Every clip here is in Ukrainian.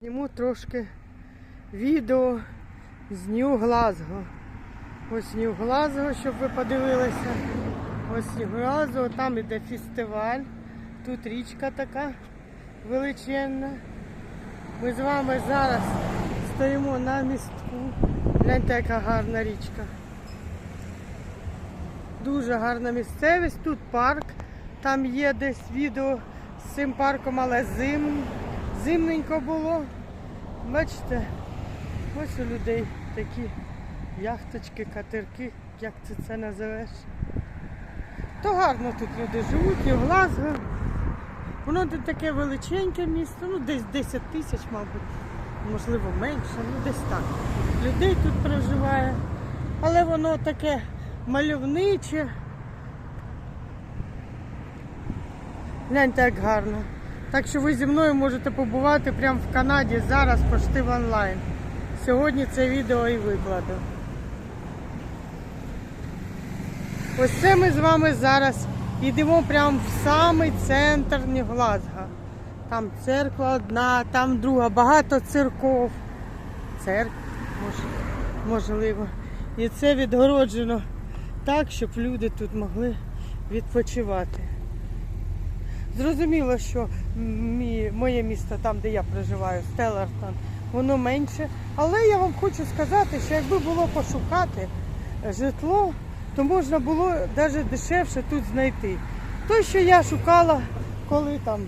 Зніму трошки відео з Нью Глазго. Ось Нью Глазго, щоб ви подивилися. Ось Нью Глазго, там іде фестиваль. Тут річка така величезна. Ми з вами зараз стоїмо на містку. Гляньте, яка гарна річка. Дуже гарна місцевість. Тут парк. Там є десь відео з цим парком, але зим, зимненько було. Бачите, ось у людей такі яхточки, катерки, як ти це називеш. То гарно тут люди живуть, і в Глазго. Воно тут таке величеньке місто, ну десь 10 тисяч, мабуть, можливо менше, ну десь так. Людей тут проживає. Але воно таке мальовниче. Гляньте, як гарно. Так що ви зі мною можете побувати прямо в Канаді зараз пошти в онлайн. Сьогодні це відео і викладу. Ось це ми з вами зараз йдемо прямо в самий центр Глазга. Там церква одна, там друга, багато церков. Церкв, можливо. І це відгороджено так, щоб люди тут могли відпочивати. Зрозуміло, що мі- моє місто, там, де я проживаю, Стеллартон, воно менше. Але я вам хочу сказати, що якби було пошукати житло, то можна було навіть дешевше тут знайти. То, що я шукала, коли там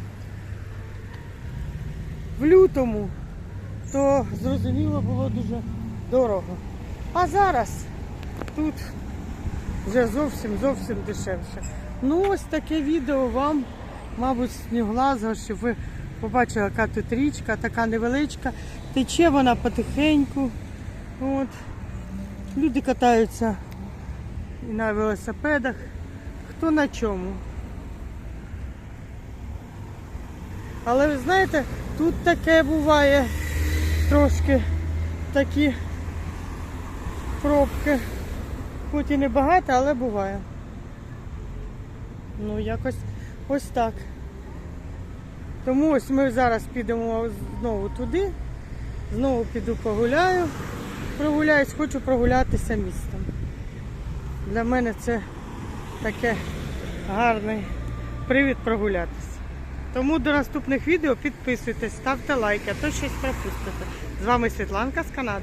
в лютому, то зрозуміло було дуже дорого. А зараз тут вже зовсім зовсім дешевше. Ну ось таке відео вам, мабуть, з Нюглазго, щоб ви побачили, яка тут річка, така невеличка. Тече вона потихеньку. От. Люди катаються і на велосипедах. Хто на чому. Але ви знаєте, тут таке буває трошки такі пробки. Хоч і не багато, але буває. Ну, якось ось так. Тому ось ми зараз підемо знову туди. Знову піду погуляю. Прогуляюсь, хочу прогулятися містом. Для мене це таке гарний привід прогулятися. Тому до наступних відео підписуйтесь, ставте лайки, а то щось пропустите. З вами Світланка з Канади.